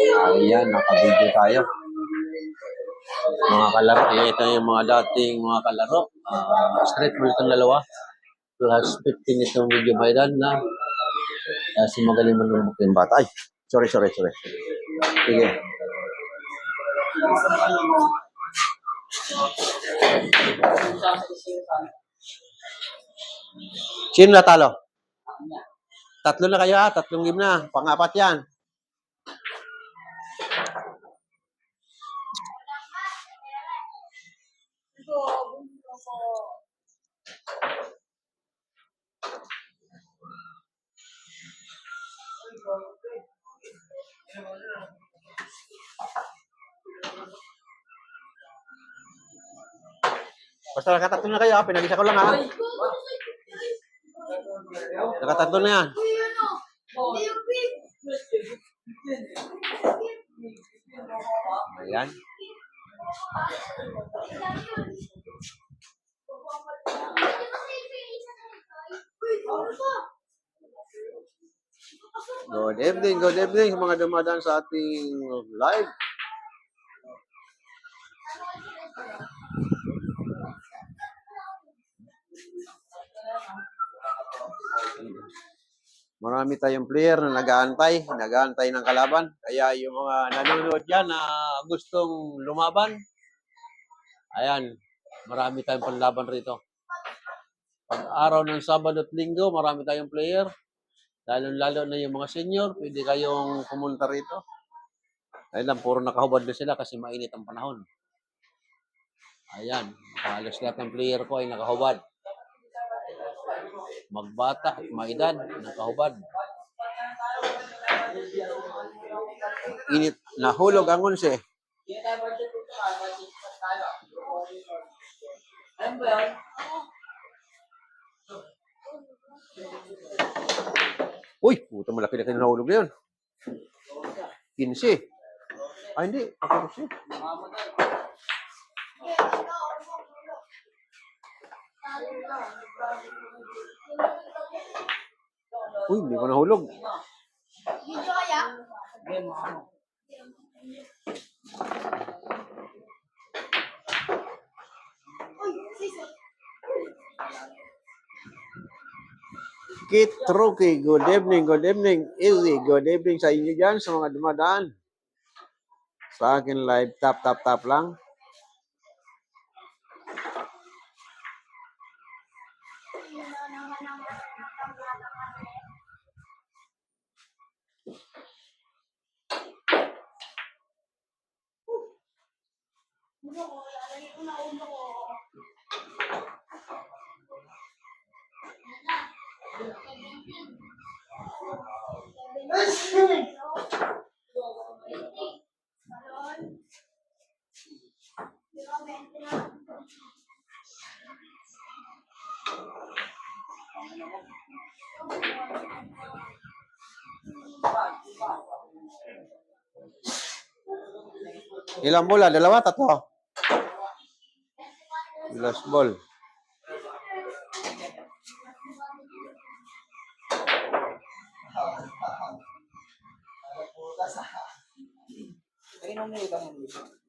Ayan, nakabidyo tayo. Mga kalaro, ayan, ito yung mga dating mga kalaro. Ah, straight mo itong dalawa. Plus 15 itong video viral na kasi magaling manumok yung bata. Ay, sorry, sorry, sorry. Sige. Sino natalo? Tatlo na kayo ha, tatlong game na. Pangapat yan. Basta nakatatlo na kayo ha, pinag-isa ko lang ha. Nakatatlo na yan. Ayan. Good evening, good evening sa mga dumadaan sa ating live. Marami tayong player na nag-aantay, nag-aantay ng kalaban. Kaya yung mga nanonood dyan na gustong lumaban, ayan, marami tayong panlaban rito. Pag araw ng Sabado at Linggo, marami tayong player. Lalo-lalo na yung mga senior, pwede kayong pumunta rito. Ayun lang, puro nakahubad na sila kasi mainit ang panahon. Ayan, halos lahat ng player ko ay nakahubad. Magbata at maedad, nakahubad. Init, nahulog ang unse. Uy, puta malaki na kayo nahulog na yun. 15. Ay, hindi. 14. Uy, hindi ko nahulog. Video kaya? Kit Truki, good evening, good evening. Easy, good evening sa inyo dyan, sa mga dumadaan. Sa akin live, tap, tap, tap lang. Ulo ko, lalagay Ilang bola? Dalawa, tatlo? Last ball.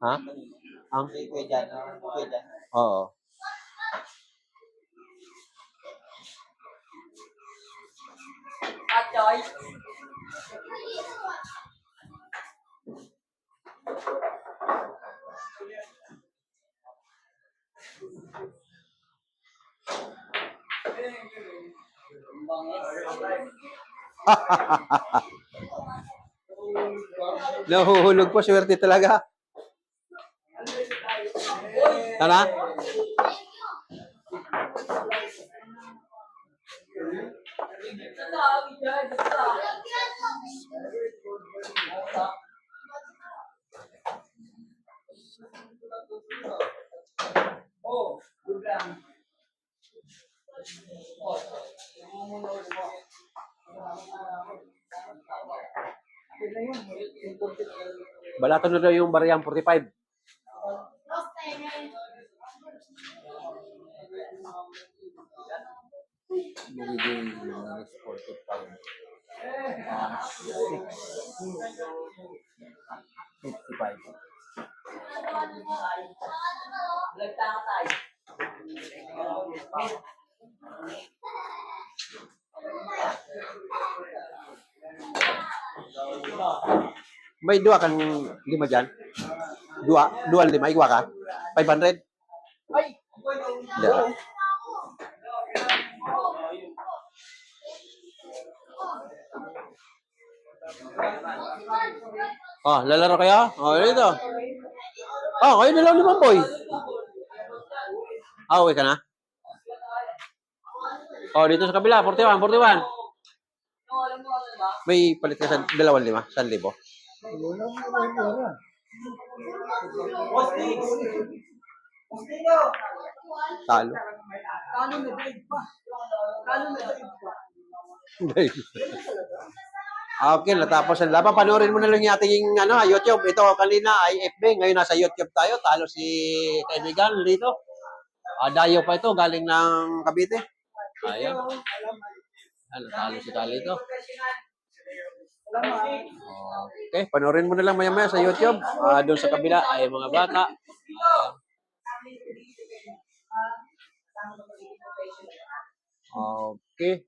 Ha? Ang? Oo. At. Nahuhulog po, swerte talaga. Tara? Oh, good lang. Oh, Yun na daw yung bariyang 45. Lost time eh. Magiging uh, 45. Lagtang tayo. May dua kang lima dyan? Dua? Dua lima? Igwa ka? 500? Ay! Yeah. Oh, lalaro kayo? Oh, dito. Oh, kayo na lang ni Mamboy. Ah, uwi ka na? Oh, dito sa kabila, 41, 41. May palit ka sa dalawang lima, sa libo. Talo. Kano na daig pa? Kano na daig pa? okay, natapos ang laban. Panoorin mo na lang yung ating ano, YouTube. Ito kanina ay FB. Ngayon nasa YouTube tayo. Talo si kaibigan dito. Ah, dayo pa ito. Galing ng Cavite. Ayan. Ano, talo si Talo ito. Okay, panoorin mo na lang maya-maya sa YouTube. Ah, doon sa kabila ay mga bata. Okay.